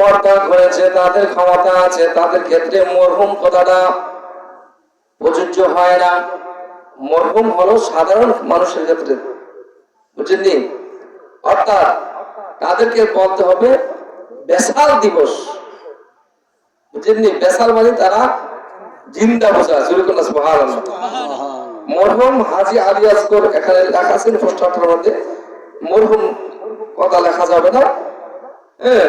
পর্দা করেছে, তাদের ক্ষমতা আছে, তাদের ক্ষেত্রে মরহুম কথাটা প্রযোজ্য হয় না। মরহুম হলো সাধারণ মানুষের ক্ষেত্রে বুঝলেন অর্থাৎ তাদেরকে বলতে হবে বেসাল দিবস। বেসাল মানে তারা জিন্দা বোঝা জুরুকুল্লাহ মরহুম হাজি আলী আসগর এখানে লেখা মরহুম কথা লেখা যাবে না। হ্যাঁ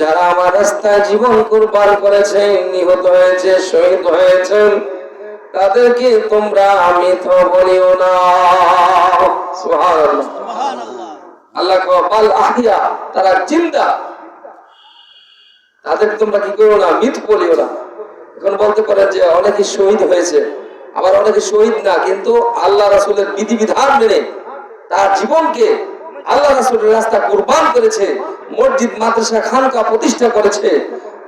যারা আমার রাস্তায় জীবন কুরবান করেছে, নিহত হয়েছে, শহীদ হয়েছেন তাদেরকে তোমরা মৃত বলিও না। আল্লাহ আহিয়া, তারা জিন্দা। তাদেরকে তোমরা কি করো না মিথ বলিও না। এখন বলতে যে অনেকে শহীদ হয়েছে, আবার অনেকে শহীদ না, কিন্তু আল্লাহ রাসূলের বিধিবিধান মেনে তার জীবনকে আল্লাহ রাসূলের রাস্তা কুরবান করেছে মসজিদ মাদ্রাসা খানকা প্রতিষ্ঠা করেছে,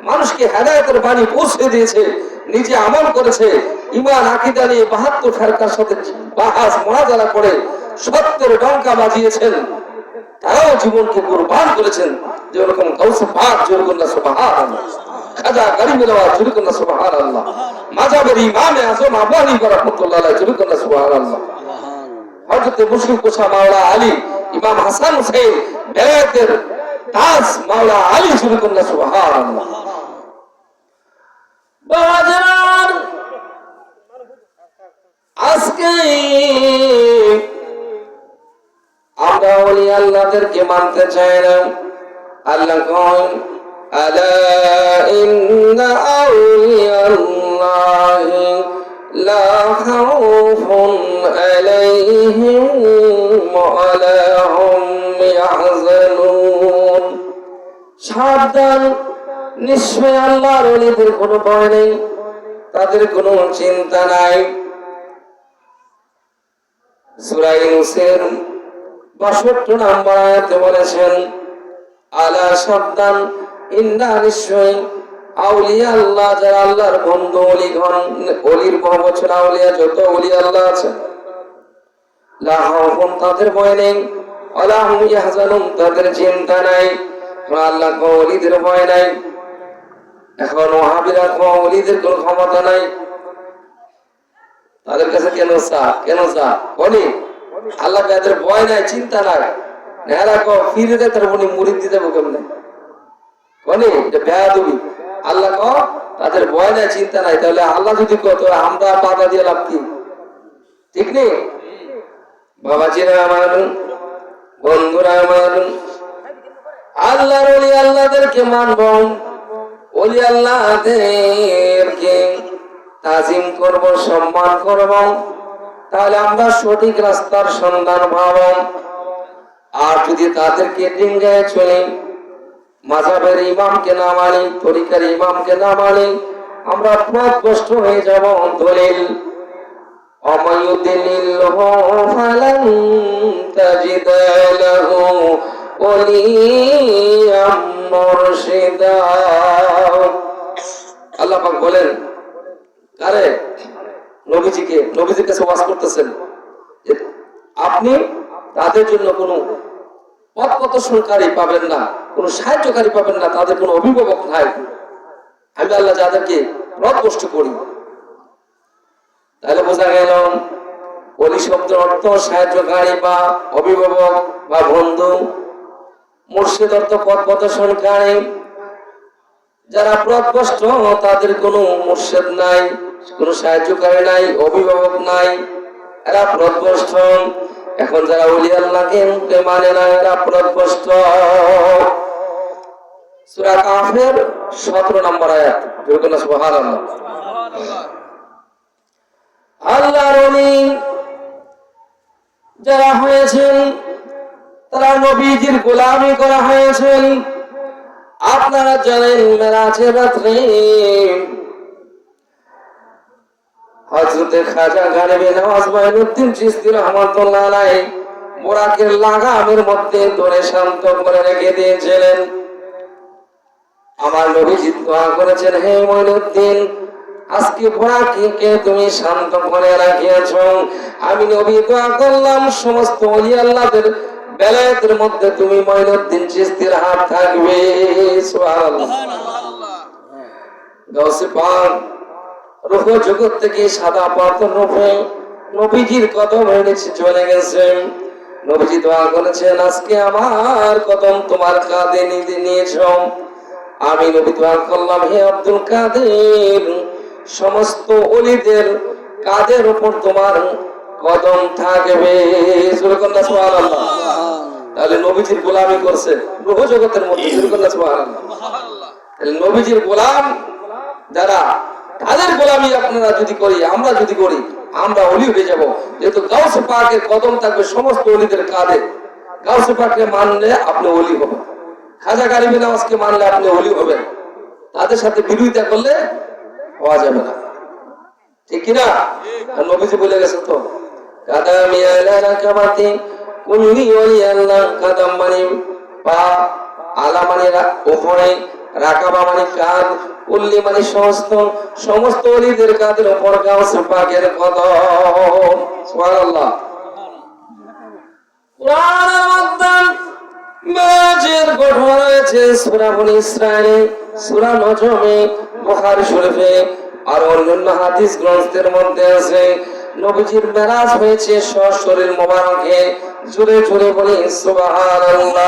মানুষকে হেদায়তের বাণী পৌঁছে দিয়েছে, নিজে আমল করেছে, ইমান, আকিদা নিয়ে বাহাত্তর ফেরকার সাথে বাহাস মহাজারা করে সত্যের ডঙ্কা বাজিয়েছেন। তারাও জীবনকে কুরবান করেছেন। কাউসে পাক জোরকন্যা সুবহান খাজা গরিব নওয়াজ জোরকন্যা সুবহান আল্লাহ মাজাবের ইমামে আজম আবানি রহমতুল্লাহ আলাইহি জোরকন্যা সুবহান আল্লাহ হযরত মুশরিক কোষা মাওলা আলী, ইমাম হাসান হুসেন বেলায়েতের তাজ মাওলা আলী জোরকন্যা সুবহান আল্লাহ বাজার আজকে আমরা ওলি আল্লাহদেরকে মানতে চাই না আল্লাহ কন আলা সাবধান নিশ্চয় আল্লাহর ওলিদের কোনো ভয় নেই, তাদের কোনো চিন্তা নাই। সূরা ইউনুসের বাষট্টি নম্বর আয়াতে বলেছেন, আলা সাবধান ইন্না নিশ্চয় আউলিয়া আল্লাহ, যারা আল্লাহর বন্ধু, অলিগণ, অলির বছর আউলিয়া যত অলি আল্লাহ আছে। লা তাদের ভয় নেই, ওয়ালা হুম ইয়াহজানুন, তাদের চিন্তা নাই। আল্লাহ ভয় নাই, এখন ওহাবিরা কো অলিদের কোনো ক্ষমতা নাই। তাদের কাছে কেন চা? কেন চা? বলি আল্লাহ তাদের ভয় নাই, চিন্তা নাই। ফিরে মুড়ি দিতে বলি আল্লাহ তাদের ভয় চিন্তা নাই। তাহলে আল্লাহ যদি কত আমরা বাধা দিয়ে লাভ কি? ঠিক নেই? বাবাজিরা আমার বন্ধুরা আল্লাহর ওলি আল্লাহদেরকে মানব। ওলি আল্লাহদেরকে তাজিম করব, সম্মান করব। তাহলে আমরা সঠিক রাস্তার সন্ধান পাব। আর যদি তাদেরকে ডিঙ্গায় চলে মাঝাবের ইমামকে না মানি, তরিকার ইমামকে না মানি, আমরা পথভ্রষ্ট হয়ে যাব দলিল। অমায়ুদ্দিন বলেন, আরে নবীজিকে, নবীজির কাছে বাস করতেছেন আপনি তাদের জন্য কোন পথ প্রদর্শনকারী পাবেন না, কোনো সাহায্যকারী পাবেন না, তাদের কোনো অভিভাবক নাই। আমি আল্লাহ যাদেরকে রদবষ্ট করি। তাহলে বোঝা গেল, অলি শব্দের অর্থ সাহায্যকারী বা অভিভাবক বা বন্ধু মুর্শিদ অর্থ পথ প্রদর্শনকারী যারা পথভ্রষ্ট, তাদের কোনো মুর্শিদ নাই, কোনো সাহায্যকারী নাই, অভিভাবক নাই। এরা পথভ্রষ্ট। এখন যারা অলি আল্লাহকে মানে না, এরা পথভ্রষ্ট। সূরা কাফের 17 নম্বর আয়াত। যেরকম সুবহানাল্লাহ। আল্লাহর ওলি যারা হয়েছেন তারা নবীজির গোলামি করা হয়েছেন। আপনারা জানেন মেরাজের রাত্রে খাজা মোরাকের লাগামের মধ্যে ধরে শান্ত করে রেখে দিয়েছিলেন। আমার নবীজি দোয়া করেছেন, হে মইনুদ্দিন, আজকে তুমি শান্ত করে রাখিয়াছ। আমি নবী দোয়া করলাম, সমস্ত ওলি আল্লাহদের বেলায়েতের মধ্যে তুমি মইনুদ্দিন চিস্তির হাত থাকবে থেকে সাদা পাথর নবীজির কদম এনেছে, চলে নবীজি দোয়া করেছেন, আজকে আমার কদম তোমার কাঁধে নিয়েছ। আমি নবী দোয়া করলাম, হে আব্দুল কাদের, সমস্ত অলিদের কাদের উপর তোমার কদম থাকবে। সুরকন্যা সুবহানাল্লাহ। তাহলে নবীজির গোলামি করছে। রূহ জগতের মধ্যে নবীজির গোলাম যারা, তাদের গোলামি আপনারা যদি করি, আমরা যদি করি, আমরা অলি হয়ে যাব। যেহেতু গাউসে পাকের কদম থাকবে সমস্ত অলিদের কাঁধে। গাউসে পাককে মানলে আপনি অলি হবেন। খাজা গারিবে নামাজকে মানলে আপনি অলি হবেন। তাদের সাথে বিরোধিতা করলে হওয়া যাবে না। ঠিক কিনা? নবীজি বলে গেছে তো, কাদামি আলা কামাতি কুল্লি ওলি আল্লাহ কাদাম মানে পা আলা মানে উপরে রাকাবা মানে কাঁধ মানে সমস্ত সমস্ত কাঁধের উপর পাকের আর অন্যান্য হাদিস গ্রন্থের মধ্যে আছে নবীজির মেরাজ হয়েছে সশরীর মোবারকে জুড়ে জুড়ে বলি সুবহানাল্লাহ।